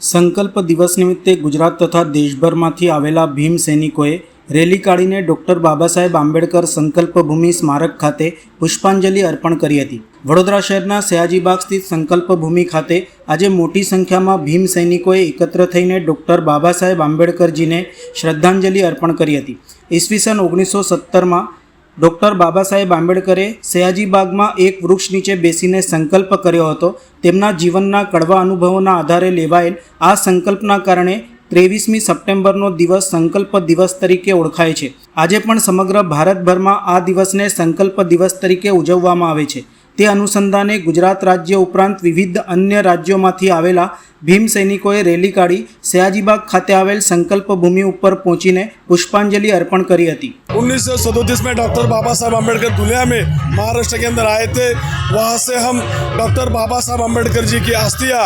સંકલ્પ દિવસ નિમિત્તે ગુજરાત તથા દેશભરમાંથી આવેલા ભીમ સૈનિકોએ રેલી કાઢીને ડૉક્ટર બાબા સાહેબ આંબેડકર સંકલ્પ ભૂમિ સ્મારક ખાતે પુષ્પાંજલિ અર્પણ કરી હતી. વડોદરા શહેરના સયાજીબાગ સ્થિત સંકલ્પ ભૂમિ ખાતે આજે મોટી સંખ્યામાં ભીમ સૈનિકોએ એકત્ર થઈને ડૉક્ટર બાબા સાહેબ આંબેડકરજીને શ્રદ્ધાંજલિ અર્પણ કરી હતી. ઈસવીસન ઓગણીસો સત્તરમાં ડૉક્ટર બાબા સાહેબ આંબેડકરે સયાજીબાગમાં એક વૃક્ષ નીચે બેસીને સંકલ્પ કર્યો હતો. તેમના જીવનના કડવા અનુભવોના આધારે લેવાયેલ આ સંકલ્પના કારણે ત્રેવીસમી સપ્ટેમ્બરનો દિવસ સંકલ્પ દિવસ તરીકે ઓળખાય છે. આજે પણ સમગ્ર ભારતભરમાં આ દિવસને સંકલ્પ દિવસ તરીકે ઉજવવામાં આવે છે. તે અનુસંધાને ગુજરાત રાજ્ય ઉપરાંત વિવિધ અન્ય રાજ્યોમાંથી આવેલા ભીમ સૈનિકોએ રેલી કાઢી સયાજીબાગ ખાતે આવેલ સંકલ્પ ભૂમિ ઉપર પહોંચીને પુષ્પાંજલિ અર્પણ કરી હતી उन्नीस सौ सदोतीस में डॉक्टर बाबा साहब अम्बेडकर दुनिया में महाराष्ट्र के अंदर आए थे वहाँ से हम डॉक्टर बाबा साहब अम्बेडकर जी की अस्थियाँ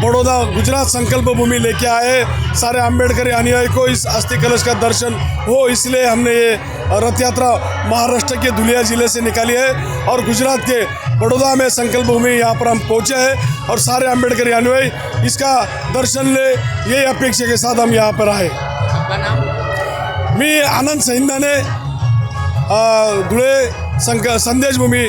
बड़ौदा गुजरात संकल्प भूमि लेके आए। सारे अंबेडकर अनुयायी को इस अस्थि कलश का दर्शन हो इसलिए हमने ये रथ यात्रा महाराष्ट्र के धुलिया ज़िले से निकाली है और गुजरात के बड़ौदा में संकल्प भूमि यहाँ पर हम पहुँचे हैं और सारे अंबेडकर अनुयायी इसका दर्शन ले यही अपेक्षा के साथ हम यहाँ पर आए। मी आनंद सहिंदाने अ, धुळे संक संदेश भूमी